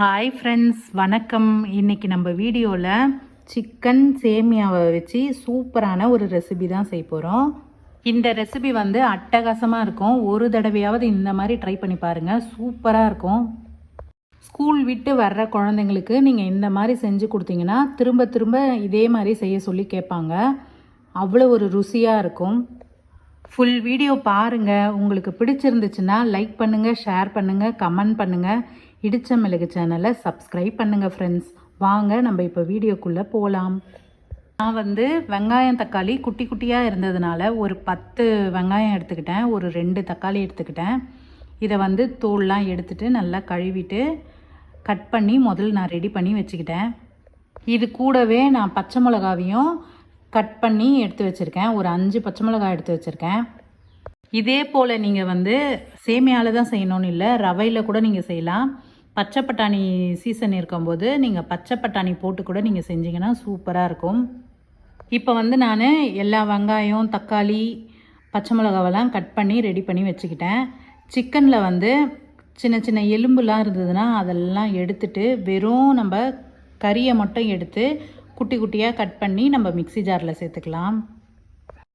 Hi friends வணக்கம். இன்னைக்கு நம்ம வீடியோவில் சிக்கன் சேமியாவை வச்சு சூப்பரான ஒரு ரெசிபி தான் செய்ய போகிறோம் இந்த ரெசிபி வந்து அட்டகாசமாக இருக்கும். ஒரு தடவையாவது இந்த மாதிரி ட்ரை பண்ணி பாருங்கள் சூப்பராக இருக்கும். ஸ்கூல் விட்டு வர்ற குழந்தைங்களுக்கு நீங்கள் இந்த மாதிரி செஞ்சு கொடுத்தீங்கன்னா திரும்ப திரும்ப இதே மாதிரி செய்ய சொல்லி கேட்பாங்க. அவ்வளோ ஒரு ருசியாக இருக்கும். ஃபுல் வீடியோ பாருங்கள் உங்களுக்கு பிடிச்சிருந்துச்சுன்னா லைக் பண்ணுங்கள் ஷேர் பண்ணுங்கள் கமெண்ட் பண்ணுங்கள் இடிச்ச மிளகு சேனலை சப்ஸ்கிரைப் பண்ணுங்கள் ஃப்ரெண்ட்ஸ் வாங்க நம்ம இப்போ வீடியோக்குள்ளே போகலாம் நான் வந்து வெங்காயம் தக்காளி குட்டி குட்டியாக இருந்ததுனால ஒரு பத்து வெங்காயம் எடுத்துக்கிட்டேன். ஒரு ரெண்டு தக்காளி எடுத்துக்கிட்டேன். இதை வந்து தோல்லாம் எடுத்துட்டு நல்லா கழுவிட்டு கட் பண்ணி முதல்ல நான் ரெடி பண்ணி வச்சுக்கிட்டேன். இது கூடவே நான் பச்சை மிளகாவையும் கட் பண்ணி எடுத்து வச்சுருக்கேன். ஒரு அஞ்சு பச்சை மிளகாய் எடுத்து வச்சுருக்கேன். இதே போல் நீங்கள் வந்து சேமியாவில் தான் செய்யணும்னு இல்லை ரவையில் கூட நீங்கள் செய்யலாம். பச்சை பட்டாணி சீசன் இருக்கும்போது நீங்கள் பச்சை பட்டாணி போட்டு கூட நீங்கள் செஞ்சீங்கன்னா சூப்பராக இருக்கும். இப்போ வந்து நான் எல்லா வெங்காயம் தக்காளி பச்சை மிளகாவெல்லாம் கட் பண்ணி ரெடி பண்ணி வச்சுக்கிட்டேன். சிக்கனில் வந்து சின்ன சின்ன எலும்புலாம் இருந்ததுன்னா அதெல்லாம் எடுத்துட்டு வெறும் நம்ம கறியை மட்டும் எடுத்து குட்டி குட்டியாக கட் பண்ணி நம்ம மிக்ஸி ஜாரில் சேர்த்துக்கலாம்.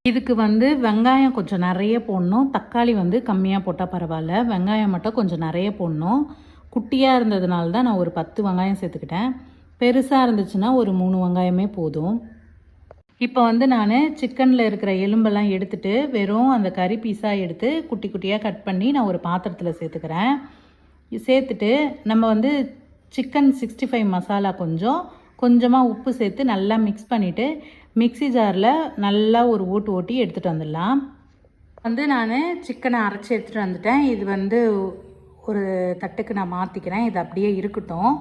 இதுக்கு வந்து வெங்காயம் கொஞ்சம் நிறைய போடணும். தக்காளி வந்து கம்மியாக போட்டால் பரவாயில்ல. வெங்காயம் மட்டும் கொஞ்சம் நிறைய போடணும். குட்டியாக இருந்ததுனால தான் நான் ஒரு பத்து வெங்காயம் சேர்த்துக்கிட்டேன். பெருசாக இருந்துச்சுன்னா ஒரு மூணு வெங்காயமே போதும். இப்போ வந்து நான் சிக்கனில் இருக்கிற எலும்பெல்லாம் எடுத்துட்டு வெறும் அந்த கறி பீஸாக எடுத்து குட்டி குட்டியாக கட் பண்ணி நான் ஒரு பாத்திரத்தில் சேர்த்துக்கிறேன். சேர்த்துட்டு நம்ம வந்து சிக்கன் சிக்ஸ்டி ஃபைவ் மசாலா கொஞ்சம் கொஞ்சமாக உப்பு சேர்த்து நல்லா மிக்ஸ் பண்ணிவிட்டு மிக்ஸி ஜாரில் நல்லா ஒரு ஓட்டு ஓட்டி எடுத்துகிட்டு வந்துடலாம். வந்து நான் சிக்கனை அரைச்சி எடுத்துகிட்டு வந்துட்டேன். இது வந்து ஒரு தட்டுக்கு நான் மாற்றிக்கிறேன் இது அப்படியே இருக்கட்டும்.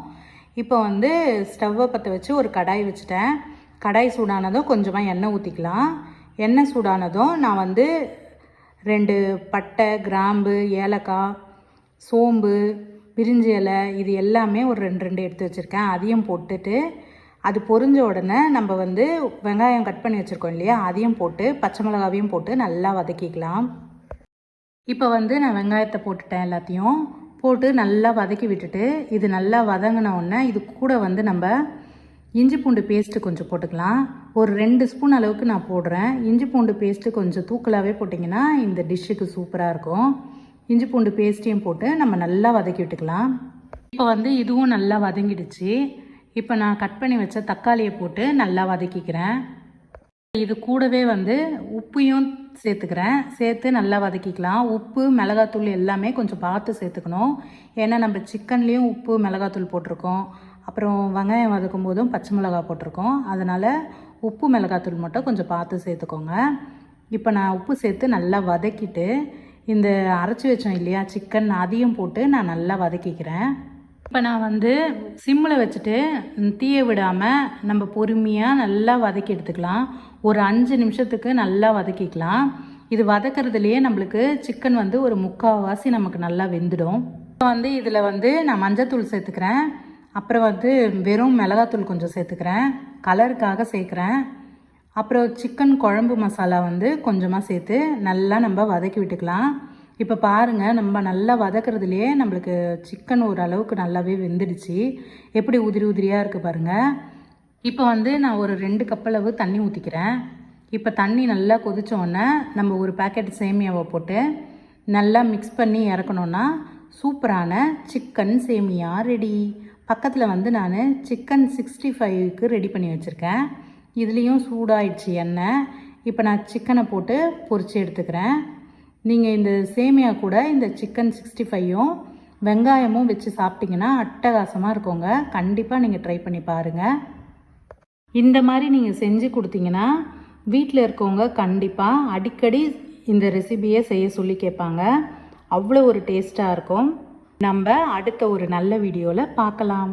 இப்போ வந்து ஸ்டவ்வை பற்ற வச்சு ஒரு கடாய் வச்சுட்டேன். கடாய் சூடானதும் கொஞ்சமாக எண்ணெய் ஊற்றிக்கலாம் எண்ணெய் சூடானதும் நான் வந்து ரெண்டு பட்டை கிராம்பு ஏலக்காய் சோம்பு பிரிஞ்சி இலை இது எல்லாமே ஒரு ரெண்டு ரெண்டு எடுத்து வச்சுருக்கேன். அதையும் போட்டுட்டு அது பொரிஞ்ச உடனே நம்ம வந்து வெங்காயம் கட் பண்ணி வச்சுருக்கோம் இல்லையா? அதையும் போட்டு பச்சை மிளகாவையும் போட்டு நல்லா வதக்கிக்கலாம். இப்போ வந்து நான் வெங்காயத்தை போட்டுட்டேன் எல்லாத்தையும். போட்டு நல்லா வதக்கி விட்டுட்டு இது நல்லா வதங்கின உடனே இது கூட வந்து நம்ம இஞ்சி பூண்டு பேஸ்ட்டு கொஞ்சம் போட்டுக்கலாம். ஒரு ரெண்டு ஸ்பூன் அளவுக்கு நான் போடுறேன். இஞ்சி பூண்டு பேஸ்ட்டு கொஞ்சம் தூக்கலாகவே போட்டிங்கன்னா இந்த டிஷ்ஷுக்கு சூப்பராக இருக்கும். இஞ்சி பூண்டு பேஸ்ட்டையும் போட்டு நம்ம நல்லா வதக்கி விட்டுக்கலாம். இப்போ வந்து இதுவும் நல்லா வதங்கிடுச்சு. இப்போ நான் கட் பண்ணி வச்ச தக்காளியை போட்டு நல்லா வதக்கிக்கிறேன். இது கூடவே வந்து உப்பையும் சேர்த்துக்கிறேன். சேர்த்து நல்லா வதக்கிக்கலாம். உப்பு மிளகாத்தூள் எல்லாமே கொஞ்சம் பார்த்து சேர்த்துக்கணும். ஏன்னா நம்ம சிக்கன்லேயும் உப்பு மிளகாத்தூள் போட்டிருக்கோம். அப்புறம் வெங்காயம் வதக்கும் போதும் பச்சை மிளகா போட்டிருக்கோம். அதனால் உப்பு மிளகாத்தூள் மட்டும் கொஞ்சம் பார்த்து சேர்த்துக்கோங்க. இப்போ நான் உப்பு சேர்த்து நல்லா வதக்கிட்டு இந்த அரைச்சி வச்சோம் இல்லையா சிக்கன் அதையும் போட்டு நான் நல்லா வதக்கிக்கிறேன். இப்போ நான் வந்து சிம்மில் வச்சுட்டு தீயை விடாமல் நம்ம பொறுமையாக நல்லா வதக்கி எடுத்துக்கலாம். ஒரு அஞ்சு நிமிஷத்துக்கு நல்லா வதக்கிக்கலாம். இது வதக்கிறதுலையே நம்மளுக்கு சிக்கன் வந்து ஒரு முக்கால்வாசி நமக்கு நல்லா வெந்துடும். இப்போ வந்து இதில் வந்து நான் மஞ்சத்தூள் சேர்த்துக்கிறேன். அப்புறம் வந்து வெறும் மிளகாத்தூள் கொஞ்சம் சேர்த்துக்கிறேன். கலருக்காக சேர்க்குறேன். அப்புறம் சிக்கன் குழம்பு மசாலா வந்து கொஞ்சமாக சேர்த்து நல்லா நம்ம வதக்கி விட்டுக்கலாம். இப்போ பாருங்கள் நம்ம நல்லா வதக்கிறதுலையே நம்மளுக்கு சிக்கன் ஓரளவுக்கு நல்லாவே வெந்துடுச்சு. எப்படி உதிரி உதிரியாக இருக்குது பாருங்கள் இப்போ வந்து நான் ஒரு ரெண்டு கப்பளவு தண்ணி ஊற்றிக்கிறேன் இப்போ தண்ணி நல்லா கொதித்தோடனே நம்ம ஒரு பேக்கெட் சேமியாவை போட்டு நல்லா மிக்ஸ் பண்ணி இறக்கணுன்னா சூப்பரான சிக்கன் சேமியா ரெடி பக்கத்தில் வந்து நான் சிக்கன் சிக்ஸ்டி ஃபைவ்க்கு ரெடி பண்ணி வச்சுருக்கேன். இதுலேயும் சூடாயிடுச்சு எண்ணெய். இப்போ நான் சிக்கனை போட்டு பொரித்து எடுத்துக்கிறேன். நீங்கள் இந்த சேமியா கூட இந்த சிக்கன் சிக்ஸ்டி ஃபைவும் வெங்காயமும் வச்சு சாப்பிட்டிங்கன்னா அட்டகாசமாக இருக்குங்க. கண்டிப்பாக நீங்கள் ட்ரை பண்ணி பாருங்கள் இந்த மாதிரி நீங்கள் செஞ்சு கொடுத்தீங்கன்னா வீட்டில் இருக்கவங்க கண்டிப்பாக அடிக்கடி இந்த ரெசிபியை செய்ய சொல்லி கேட்பாங்க. அவ்வளோ ஒரு டேஸ்ட்டாக இருக்கும். நம்ம அடுத்த ஒரு நல்ல வீடியோவில் பார்க்கலாம்.